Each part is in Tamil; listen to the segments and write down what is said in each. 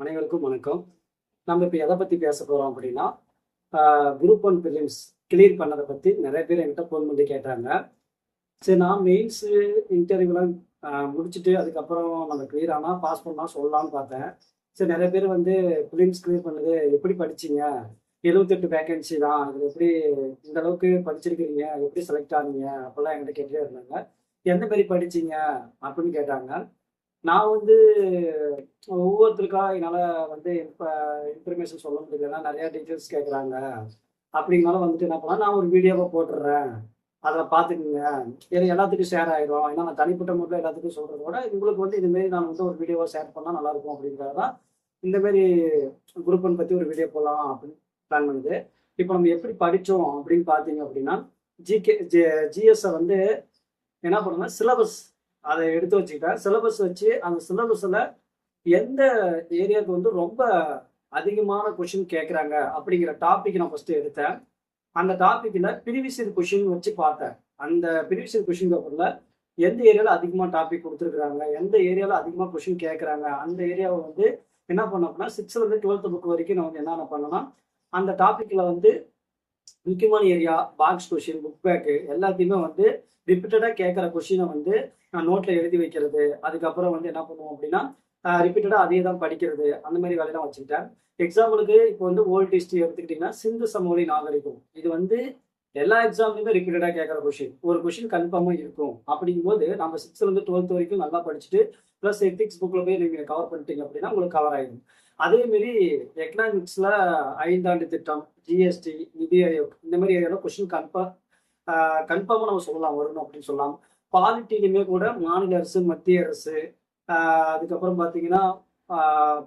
அனைவருக்கும் வணக்கம். நம்ம இப்போ எதை பற்றி பேச போகிறோம் அப்படின்னா குரூப் ஒன் ஃபிலிம்ஸ் கிளியர் பண்ணதை பற்றி நிறைய பேர் என்கிட்ட ஃபோன் பண்ணி கேட்டாங்க. சரி நான் மெயின்ஸு இன்டர்வியூலாம் முடிச்சுட்டு அதுக்கப்புறம் நம்ம கிளியர் ஆனால் பாஸ் பண்ணலாம் சொல்லலாம்னு பார்த்தேன். சரி நிறைய பேர் வந்து ஃபிலிம்ஸ் கிளியர் பண்ணது எப்படி படிச்சிங்க? எழுபத்தெட்டு வேகன்சி தான். அது எப்படி இந்த அளவுக்கு படிச்சிருக்கிறீங்க? எப்படி செலக்ட் ஆனீங்க? அப்போல்லாம் என்கிட்ட கேட்டுட்டே இருந்தாங்க. எந்த மாதிரி படிச்சிங்க? அப்படின்னு கேட்டாங்க. நான் வந்து ஒவ்வொருத்தருக்கா என்னால் வந்து இப்போ இன்ஃபர்மேஷன் சொல்ல முடியலன்னா நிறைய டீட்டெயில்ஸ் கேட்குறாங்க அப்படிங்கனால வந்துட்டு என்ன பண்ணலாம் நான் ஒரு வீடியோவை போட்டுடுறேன் அதில் பார்த்துக்குங்க. ஏன்னா எல்லாத்துக்கும் ஷேர் ஆயிடும் ஏன்னா நான் தனிப்பட்ட முறையில் எல்லாத்துக்கும் சொல்கிறத விட உங்களுக்கு வந்து இதுமாரி நான் வந்து ஒரு வீடியோவை ஷேர் பண்ணால் நல்லாயிருக்கும் அப்படிங்கிறது தான் இந்தமாரி குரூப்பன் பற்றி ஒரு வீடியோ போகலாம் அப்படின்னு பிளான் பண்ணுது. இப்போ நம்ம எப்படி படித்தோம் அப்படின்னு பார்த்தீங்க அப்படின்னா ஜிகே ஜி ஜிஎஸ்ஸை வந்து என்ன பண்ணணும்னா சிலபஸ் அதை எடுத்து வச்சுக்கிட்டேன் சிலபஸ் வச்சு அந்த சிலபஸில் எந்த ஏரியாவுக்கு வந்து ரொம்ப அதிகமான கொஷின் கேட்குறாங்க அப்படிங்கிற டாபிக் நான் ஃபஸ்ட்டு எடுத்தேன். அந்த டாப்பிக்கில் பிரிவிசியல் கொஷின் வச்சு பார்த்தேன். அந்த ப்ரீவியஸ் கொஷின் பேப்பரில் எந்த ஏரியாவில் அதிகமாக டாபிக் கொடுத்துருக்குறாங்க எந்த ஏரியாவில் அதிகமாக கொஷின் கேட்குறாங்க அந்த ஏரியாவை வந்து என்ன பண்ண அப்படின்னா சிக்ஸ்த்லேருந்து டுவெல்த் புக் வரைக்கும் நான் வந்து என்னென்ன பண்ணேன்னா அந்த டாப்பிக்கில் வந்து முக்கியமான area box question book back எல்லாத்தையுமே வந்து ரிப்பீட்டடாக கேட்குற கொஷினை வந்து நோட்ல நோட்டில் எழுதி வைக்கிறது. அதுக்கப்புறம் வந்து என்ன பண்ணுவோம் அப்படின்னா ரிப்பீட்டடாக அதே தான் படிக்கிறது. அந்த மாதிரி வேலையெல்லாம் வச்சுக்கிட்டேன். எக்ஸாம்பிளுக்கு இப்போ வந்து ஓல்ட் ஹிஸ்ட்ரி எடுத்துக்கிட்டிங்கன்னா சிந்து சமவெளி நாகரிகம். இது வந்து எல்லா எக்ஸாம்லையுமே ரிப்பீட்டடாக கேட்குற கொஷின் ஒரு கொஷின் கன்ஃபார்மாக இருக்கும். அப்படிங்கும்போது நம்ம சிக்ஸ்த்லேருந்து டுவெல்த் வரைக்கும் நல்லா படிச்சுட்டு ப்ளஸ் எத்திக்ஸ் புக்கில் போய் நீங்கள் கவர் பண்ணிட்டீங்க அப்படின்னா உங்களுக்கு கவர் ஆகிடும் அதேமாரி எக்கனாமிக்ஸில் ஐந்தாண்டு திட்டம் ஜிஎஸ்டி நிதி ஆயோக் இந்த மாதிரி ஏரியாவில் கொஷின் கன்ஃபார்ம் கன்ஃபார்மாக நம்ம சொல்லலாம் வரணும் அப்படின்னு சொல்லலாம். பாலிட்டிலையுமே கூட மாநில அரசு மத்திய அரசு அதுக்கப்புறம் பார்த்தீங்கன்னா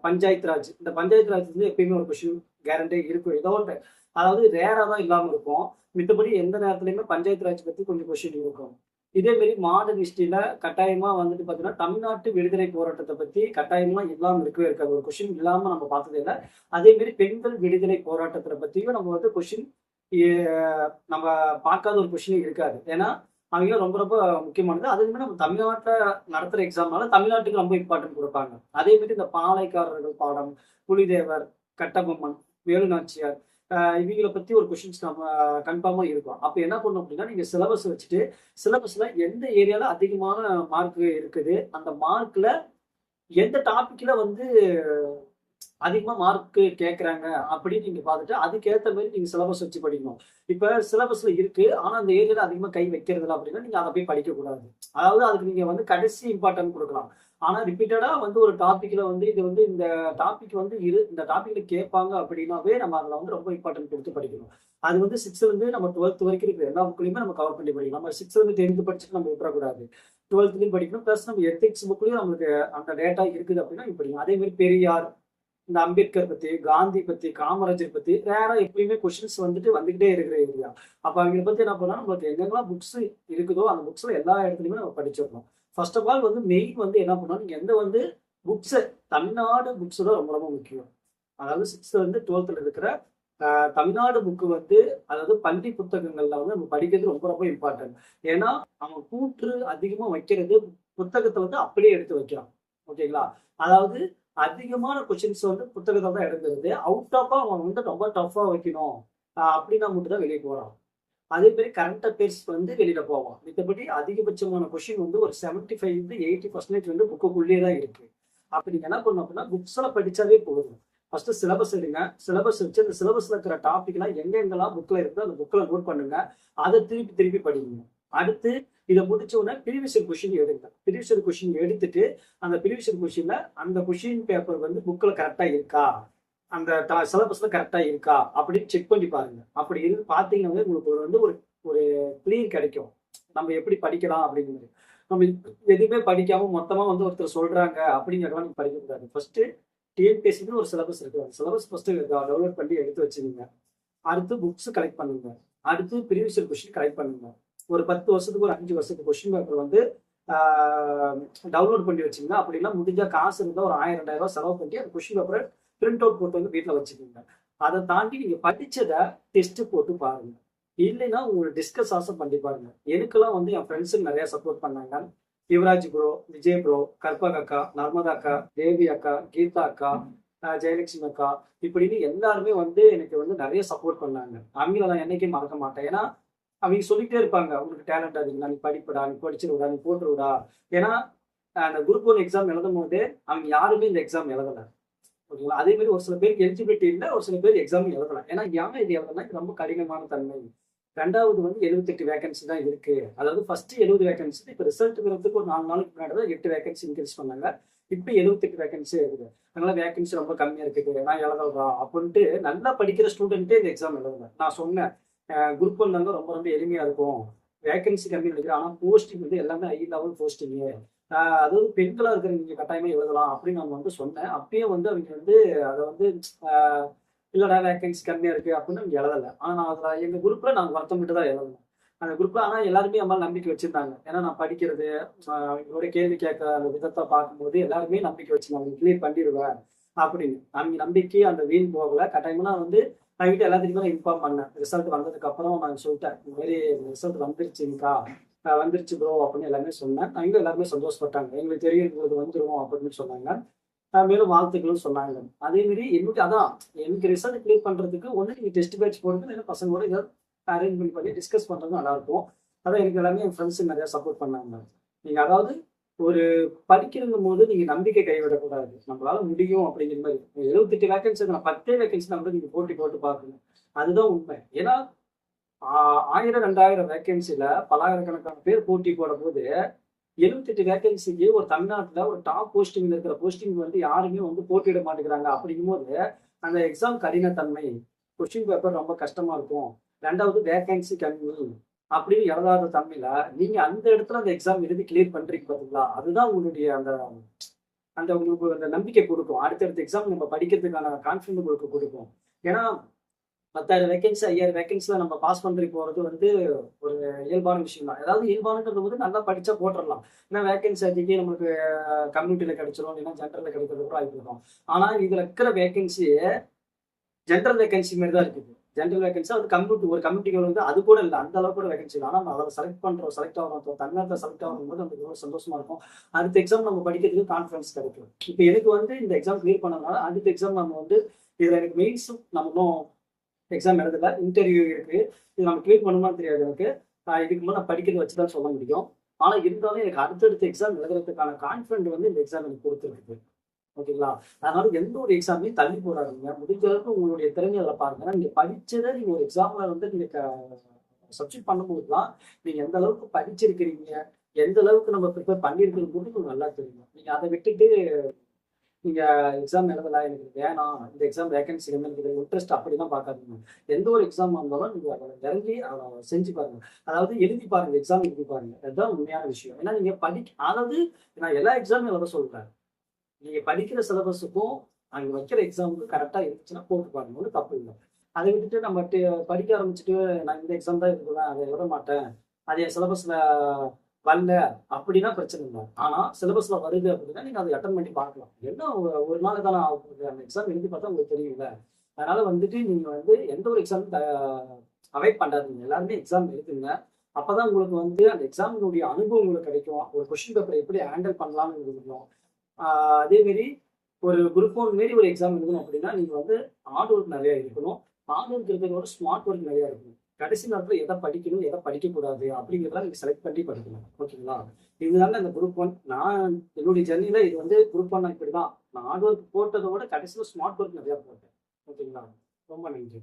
பஞ்சாயத்து ராஜ். இந்த பஞ்சாயத்து ராஜ் வந்து எப்பயுமே ஒரு கொஷின் கேரண்டே இருக்கும். ஏதோ ஒன்று. அதாவது ரேராக தான் இல்லாமல் இருக்கும். மித்தபடி எந்த நேரத்துலையுமே பஞ்சாயத்து ராஜ் பற்றி கொஞ்சம் கொஷின் இருக்கும். இதேமாரி மாடர்ன் ஹிஸ்ட்ரியில் கட்டாயமா வந்துட்டு பார்த்தீங்கன்னா தமிழ்நாட்டு விடுதலை போராட்டத்தை பற்றி கட்டாயமாக இல்லாமல் இருக்கவே இருக்காது. ஒரு கொஷின் இல்லாமல் நம்ம பார்த்ததே இல்லை. அதே மாதிரி பெண்கள் விடுதலை போராட்டத்தை பற்றியும் நம்ம வந்து கொஷின் நம்ம பார்க்காத ஒரு கொஷின் இருக்காது. ஏன்னா அவங்க ரொம்ப ரொம்ப முக்கியமானது. அதுவுமே நம்ம தமிழ்நாட்டில் நடத்துகிற எக்ஸாம்னால தமிழ்நாட்டுக்கு ரொம்ப இம்பார்ட்டன்ட் கொடுப்பாங்க. அதே மாதிரி இந்த பாலைக்காரர்கள் பாடம் புலிதேவர் கட்டபொம்மன் வேலுநாச்சியார் இவங்களை பற்றி ஒரு கொஷின்ஸ் நம்ம கன்ஃபார்மாக இருக்கும். அப்போ என்ன பண்ணும் அப்படின்னா நீங்கள் சிலபஸ் வச்சுட்டு சிலபஸில் எந்த ஏரியாவில் அதிகமான மார்க் இருக்குது அந்த மார்க்கில் எந்த டாப்பிக்கில் வந்து அதிகமாக மார்க்கு கேட்குறாங்க அப்படின்னு நீங்கள் பார்த்துட்டு அதுக்கேற்ற மாதிரி நீங்கள் சிலபஸ் வச்சு படிக்கணும். இப்போ சிலபஸில் இருக்குது ஆனால் அந்த ஏரியாவில் அதிகமாக கை வைக்கிறதில்ல அப்படின்னா நீங்கள் அதை போய் படிக்கக்கூடாது அதாவது அதுக்கு நீங்கள் வந்து கடைசி இம்பார்ட்டன்ட் கொடுக்கலாம். ஆனால் ரிப்பீட்டடாக வந்து ஒரு டாப்பிக்கில் வந்து இது வந்து இந்த டாபிக் வந்து இரு இந்த டாப்பிக்கில் கேட்பாங்க அப்படின்னாவே நம்ம அதில் வந்து ரொம்ப இம்பார்ட்டன்ட் கொடுத்து படிக்கணும். அது வந்து சிக்ஸ்த்லேருந்து நம்ம டுவெல்த் வரைக்கும் இருக்கிற எல்லா புக்லையுமே நம்ம கவர் பண்ணி படிக்கணும் நம்ம சிக்ஸ்த்லேருந்து டென்த்து படிச்சுட்டு நம்ம விட்டுறக்கூடாது. டுவெல்த்லேயும் படிக்கணும். ப்ளஸ் நம்ம எத்திக்ஸ் புக்லேயும் நம்மளுக்கு அந்த டேட்டா இருக்குது அப்படின்னா இப்படி அதே மாதிரி பெரியார் இந்த அம்பேத்கர் பத்தி காந்தி பத்தி காமராஜர் பத்தி ரேரா எப்பயுமே கொஸ்டின்ஸ் வந்துட்டு வந்துகிட்டே இருக்கிற ஏரியா அப்ப அவங்களை பத்தி என்ன பண்ணா நம்மளுக்கு எங்கெங்கெல்லாம் புக்ஸ் இருக்குதோ அந்த புக்ஸ்ல எல்லா இடத்துலயுமே நம்ம படிச்சிடணும். ஃபர்ஸ்ட் ஆஃப் ஆல் வந்து மெயின் வந்து என்ன பண்ணணும் நீங்க எந்த வந்து புக்ஸ் தமிழ்நாடு புக்ஸ் தான் ரொம்ப ரொம்ப முக்கியம். அதாவது சிக்ஸ்த் வந்து டுவெல்த்ல இருக்கிற தமிழ்நாடு புக்கு வந்து அதாவது பள்ளி புத்தகங்கள்ல வந்து நம்ம படிக்கிறது ரொம்ப ரொம்ப இம்பார்ட்டன்ட் ஏன்னா அவங்க கூற்று அதிகமா வைக்கிறது புத்தகத்தை வந்து அப்படியே எடுத்து வைக்கிறான் ஓகேங்களா? அதாவது அதிகமான கொஸ்டின்ஸ் வந்து புத்தகத்தை தான் எடுக்கிறது அவுட் ஆஃபா அவன் வந்து ரொம்ப டஃப்பாக வைக்கணும். அப்படின்னா மட்டும் தான் வெளியே போகிறான் அதே மாதிரி கரண்ட் அஃபேர்ஸ் வந்து வெளியில போவான். மித்தபடி அதிகபட்சமான கொஷின் வந்து ஒரு செவன்டி ஃபைவ் எயிட்டி பர்சன்டேஜ் வந்து புக்குக்குள்ளேயே தான் இருக்கு. அப்படி நீங்க என்ன பண்ணணும் அப்படின்னா புக்ஸில் படிச்சாவே போதும். ஃபர்ஸ்ட் சிலபஸ் எடுங்க. சிலபஸ் வச்சு அந்த சிலபஸ்ல இருக்கிற டாபிக்லாம் எங்கெங்கெல்லாம் புக்கில் புக்ல அந்த புக்ல நோட் பண்ணுங்க. அதை திருப்பி திருப்பி படிக்கணும் அடுத்து இதை முடிச்ச உடனே ப்ரீவியஸ் கொஷின் எடுங்க ப்ரீவியஸ் கொஷின் எடுத்துட்டு அந்த ப்ரீவியஸ் கொஷின்ல அந்த கொஷின் பேப்பர் வந்து புக்கில் கரெக்டாக இருக்கா? அந்த சிலபஸ்ல கரெக்டாக இருக்கா? அப்படின்னு செக் பண்ணி பாருங்க. அப்படி இருந்து பார்த்தீங்கன்னா உங்களுக்கு ஒரு வந்து ஒரு ஒரு கிளீன் கிடைக்கும். நம்ம எப்படி படிக்கலாம் அப்படிங்கிறது நம்ம எதுவுமே படிக்காம மொத்தமா வந்து ஒருத்தர் சொல்றாங்க அப்படிங்கிறதெல்லாம் நீங்க படிக்கக்கூடாது. ஃபர்ஸ்ட் டிஎன்பிஎஸ்சின்னு ஒரு சிலபஸ் இருக்கு. அந்த சிலபஸ் ஃபர்ஸ்ட் டவுன்லோட் பண்ணி எடுத்து வச்சுருங்க அடுத்து புக்ஸ் கலெக்ட் பண்ணுங்க. அடுத்து ப்ரீவியஸ் கொஷின் கலெக்ட் பண்ணுங்க. ஒரு பத்து வருஷத்துக்கு ஒரு அஞ்சு வருஷத்துக்கு கொஸ்டின் பேப்பர் வந்து டவுன்லோட் பண்ணி வச்சிங்கன்னா அப்படிலாம் முடிஞ்சா காசு இருந்தால் ஒரு ஆயிரம் ரெண்டாயிரம் ரூபாய் செலவு பண்ணி அந்த கொஸ்டின் பேப்பரை பிரிண்ட் அவுட் போட்டு வந்து வீட்டில் வச்சுக்கோங்க. அதை தாண்டி நீங்கள் படித்ததை டெஸ்ட் போட்டு பாருங்க. இல்லைன்னா உங்களை டிஸ்கஸ் ஆசை பண்ணி பாருங்க. எனக்கெல்லாம் வந்து என் ஃப்ரெண்ட்ஸுக்கு நிறைய சப்போர்ட் பண்ணாங்க. யுவராஜ் ப்ரோ விஜய் ப்ரோ கற்பக அக்கா நர்மதா அக்கா தேவி அக்கா கீதா அக்கா ஜெயலட்சுமி அக்கா இப்படின்னு எல்லாருமே வந்து எனக்கு வந்து நிறைய சப்போர்ட் பண்ணாங்க. அவங்கள நான் என்னைக்கும் மறக்க மாட்டேன். ஏன்னா அவங்க சொல்லிட்டே இருப்பாங்க உனக்கு டேலண்ட் அது நீ படிப்படா நீ படிச்சிருவிடா நீ போட்டுருவிடா ஏன்னா அந்த குரூப் ஒன் எக்ஸாம் எழுதும் போது அவங்க யாருமே இந்த எக்ஸாம் எழுதல. ஓகேங்களா? அதே மாதிரி ஒரு சில பேருக்கு எலிஜிபிலிட்டி இல்லை ஒரு சில பேர் எக்ஸாம் எழுதலாம் ஏன்னா ஏன் இது எழுதலாம் இது ரொம்ப கடினமான தன்மை. ரெண்டாவது வந்து எழுபத்தெட்டு வேகன்சி தான் இருக்கு. அதாவது ஃபர்ஸ்ட் எழுபது வேகன்சி இப்போ ரிசல்ட் வரதுக்கு ஒரு நாலு நாளுக்கு முன்னாடி தான் எட்டு வேகன்சி இன்க்ரீஸ் பண்ணாங்க. இப்போ எழுபத்தெட்டு வேகன்சி இருக்குது. அதனால வேகன்சி ரொம்ப கம்மியா இருக்குது நான் எழுதலாம் அப்படின்ட்டு நல்லா படிக்கிற ஸ்டூடெண்ட்டே இந்த எக்ஸாம் எழுதுவேன் நான் சொன்னேன். குரூப் ஒன் வந்து ரொம்ப ரொம்ப எளிமையா இருக்கும். வேகன்சி கம்மி நினைக்கிறேன். ஆனால் போஸ்டிங் வந்து எல்லாமே ஹை லெவல் போஸ்டிங்கு அதாவது பெண்களா இருக்கிற நீங்க கட்டாயமா எழுதலாம் அப்படின்னு நான் வந்து சொன்னேன். அப்பயே வந்து அவங்க வந்து அதை வந்து ஆஹ் இல்லடா வேகன்சி கம்மியா இருக்கு அப்படின்னு அவங்க எழுதல. ஆனா நான் அதுல எங்க குரூப்ல நாங்க வருத்தமிட்டு தான் எழுதணும். அந்த குரூப்ல ஆனா எல்லாருமே அம்மா நம்பிக்கை வச்சிருந்தாங்க. ஏன்னா நான் படிக்கிறது அவங்களோட கேள்வி கேட்க அந்த விதத்தை பார்க்கும்போது எல்லாருமே நம்பிக்கை வச்சிருந்தாங்க. கிளியர் பண்ணிடுவேன் அப்படின்னு அவங்க நம்பிக்கை அந்த வீண் போகல. கட்டாயமா வந்து நான் வீட்டு எல்லாத்துக்குமே இன்ஃபார்ம் பண்ணேன். ரிசல்ட் வந்ததுக்கு அப்புறம் நான் சொல்லிட்டேன். இந்த மாதிரி ரிசல்ட் வந்துருச்சுங்கக்கா வந்துருச்சு ப்ரோ அப்படின்னு எல்லாமே சொன்னேன். அவங்க எல்லாருமே சந்தோஷப்பட்டாங்க. எங்களுக்கு தெரியும் எங்களுக்கு வந்துருவோம் அப்படின்னு சொன்னாங்க. மேலும் வாழ்த்துக்களும் சொன்னாங்க. அதே மாதிரி எனக்கு அதான் எனக்கு ரிசல்ட் கிளியர் பண்றதுக்கு ஒன்று நீங்கள் டெஸ்ட் பேட்ச் போட்டு இல்லை பசங்களோட இதை அரேஞ்ச்மெண்ட் பண்ணி டிஸ்கஸ் பண்றது நல்லா இருக்கும். அதான் எனக்கு எல்லாமே என் ஃப்ரெண்ட்ஸ் நிறைய சப்போர்ட் பண்ணாங்க. நீங்கள் அதாவது ஒரு படிக்கிறங்கும் போது நீங்க நம்பிக்கை கைவிடக்கூடாது. நம்மளால முடியும் அப்படிங்கிற மாதிரி. எழுபத்தெட்டு வேகன்சி நான் பத்தே வேகன்சி நம்ம நீங்க போட்டி போட்டு பார்க்கணும். அதுதான் உண்மை. ஏன்னா ஆயிரம் ரெண்டாயிரம் வேகன்சில பலாயிரக்கணக்கான பேர் போட்டி போடும் போது எழுபத்தெட்டு வேகன்சிக்கு ஒரு தமிழ்நாட்டுல ஒரு டாப் போஸ்டிங்ல இருக்கிற போஸ்டிங் வந்து யாருமே வந்து போட்டியிட மாட்டேங்கிறாங்க. அப்படிங்கும்போது அந்த எக்ஸாம் கடினத்தன்மை கொஸ்டின் பேப்பர் ரொம்ப கஷ்டமா இருக்கும். ரெண்டாவது வேகன்சி கம்மி. அப்படின்னு எழுதாத தம்பியில நீங்க அந்த இடத்துல அந்த எக்ஸாம் எழுதி கிளியர் பண்றீங்க பாத்தீங்களா? அதுதான் உங்களுடைய அந்த அந்த உங்களுக்கு அந்த நம்பிக்கை கொடுக்கும். அடுத்தடுத்த எக்ஸாம் நம்ம படிக்கிறதுக்கான கான்ஃபிடன்ஸ் உங்களுக்கு கொடுக்கும். ஏன்னா பத்தாயிரம் வேகன்சி ஐயாயிரம் வேகன்சில நம்ம பாஸ் பண்ணி போறது வந்து ஒரு இயல்பான விஷயம் தான். அதாவது இயல்பானுன்றது வந்து நல்லா படிச்சா போட்டுடலாம் ஏன்னா வேகன்சி அதிகம் நம்மளுக்கு கம்யூனிட்டியில கிடைச்சிரும் இல்லைன்னா ஜென்ரலில் கிடைக்கிறது கூட வாய்ப்பு இருக்கும். ஆனா இதுல இருக்கிற வேக்கன்சி ஜென்ரல் வேகன்சி மாதிரி தான் இருக்குது. ஜென்ரல் வேகன்சி அது கம்யூனிட்டி ஒரு கம்யூனிட்டிகள் வந்து அது கூட இல்லை அந்த அளவுக்கு கூட வேகன்சி இல்லை. ஆனால் நம்ம அதை செலக்ட் பண்ணுறோம் செலக்ட் ஆகிறோம் தமிழ்நாட்டில் செலக்ட் ஆகும் போது நமக்கு ரொம்ப சந்தோஷமா இருக்கும். அடுத்த எக்ஸாம் நம்ம படிக்கிறதுக்கு கான்ஃபிடன்ஸ் கிடைக்கும். இப்போ எனக்கு வந்து இந்த எக்ஸாம் கிளியர் பண்ணதுனால அடுத்த எக்ஸாம் நம்ம வந்து இதில் எனக்கு மெயின்ஸும் நம்ம இன்னும் எக்ஸாம் எழுதல இன்டர்வியூ இருக்கு. இது நம்ம கிளியர் பண்ணுமா தெரியாது எனக்கு. இதுக்கு முன்னாடி நான் படிக்கிறத வச்சு தான் சொல்ல முடியும். ஆனால் இருந்தாலும் எனக்கு அடுத்தடுத்த எக்ஸாம் எழுதுறதுக்கான கான்ஃபிடன்ட் வந்து இந்த எக்ஸாம் எனக்கு கொடுத்துருக்கு. ஓகேங்களா? அதனால எந்த ஒரு எக்ஸாமையும் தள்ளி போடாதீங்க முடிஞ்ச அளவுக்கு உங்களுடைய திறமையை அதில் பாருங்க. நீங்க படிச்சதை நீங்க ஒரு எக்ஸாம்ல வந்து நீங்க சப்ஜெக்ட் பண்ணும்போது தான் நீங்க எந்த அளவுக்கு படிச்சிருக்கிறீங்க எந்த அளவுக்கு நம்ம ப்ரிப்பேர் பண்ணியிருக்கிறது உங்களுக்கு நல்லா தெரியும். நீங்க அதை விட்டுட்டு நீங்க எக்ஸாம் எழுதல எனக்கு வேணாம் இந்த எக்ஸாம் வேகன்சி எனக்கு இது இன்ட்ரெஸ்ட் அப்படிதான் பார்க்காதீங்க. எந்த ஒரு எக்ஸாம் வந்தாலும் நீங்க அதை இறங்கி அதை செஞ்சு பாருங்க. அதாவது எழுதி பாருங்க எக்ஸாம் எழுதி பாருங்க. அதுதான் உண்மையான விஷயம். ஏன்னா நீங்க படி அதாவது நான் எல்லா எக்ஸாமும் எழுத சொல்றேன். நீங்க படிக்கிற சிலபஸுக்கும் அங்க வைக்கிற எக்ஸாமுக்கும் கரெக்டா இருந்துச்சுன்னா போட்டு பாருங்க ஒன்றும் தப்பு இல்லை. அதை விட்டுட்டு நம்ம டி- படிக்க ஆரம்பிச்சுட்டு நான் இந்த எக்ஸாம் தான் எழுதுவேன் அதை எழுத மாட்டேன் அது என் சிலபஸ்ல வரல அப்படின்னா பிரச்சனை இல்லை. ஆனா சிலபஸ்ல வருது அப்படின்னா நீங்க அதை அட்டன் பண்ணி பார்க்கலாம். என்ன ஒரு- நாள் தானே அந்த எக்ஸாம் எழுதி பார்த்தா உங்களுக்கு தெரியல. அதனால வந்துட்டு நீங்க வந்து எந்த ஒரு எக்ஸாம் அவாய்ட் பண்ணாதீங்க. எல்லாருமே எக்ஸாம் எழுதுங்க. அப்பதான் உங்களுக்கு வந்து அந்த எக்ஸாமினுடைய அனுபவம் உங்களுக்கு கிடைக்கும். ஒரு கொஸ்டின் பேப்பரை எப்படி ஹேண்டில் பண்ணலாம்னு இருந்தோம் அதேமாரி ஒரு குரூப் ஒன் மாரி ஒரு எக்ஸாம் எழுதணும் அப்படின்னா நீங்க வந்து ஹார்ட் ஒர்க் நிறைய இருக்கணும். ஹார்ட் ஒர்க் இருக்கிறதோட ஸ்மார்ட் ஒர்க் நிறைய இருக்கணும். கடைசி நேரத்தில் எதை படிக்கணும் எதை படிக்கக்கூடாது அப்படிங்கிறத நீங்கள் செலக்ட் பண்ணி படிக்கணும். ஓகேங்களா இதுதாங்க இந்த குரூப் ஒன் நான் என்னுடைய ஜர்னியில் இது வந்து குரூப் ஒன் இப்படிதான். நான் ஹார்ட் ஒர்க் போட்டதோட கடைசியில் ஸ்மார்ட் ஒர்க் நிறையா போட்டேன். ஓகேங்களா ரொம்ப நன்றி.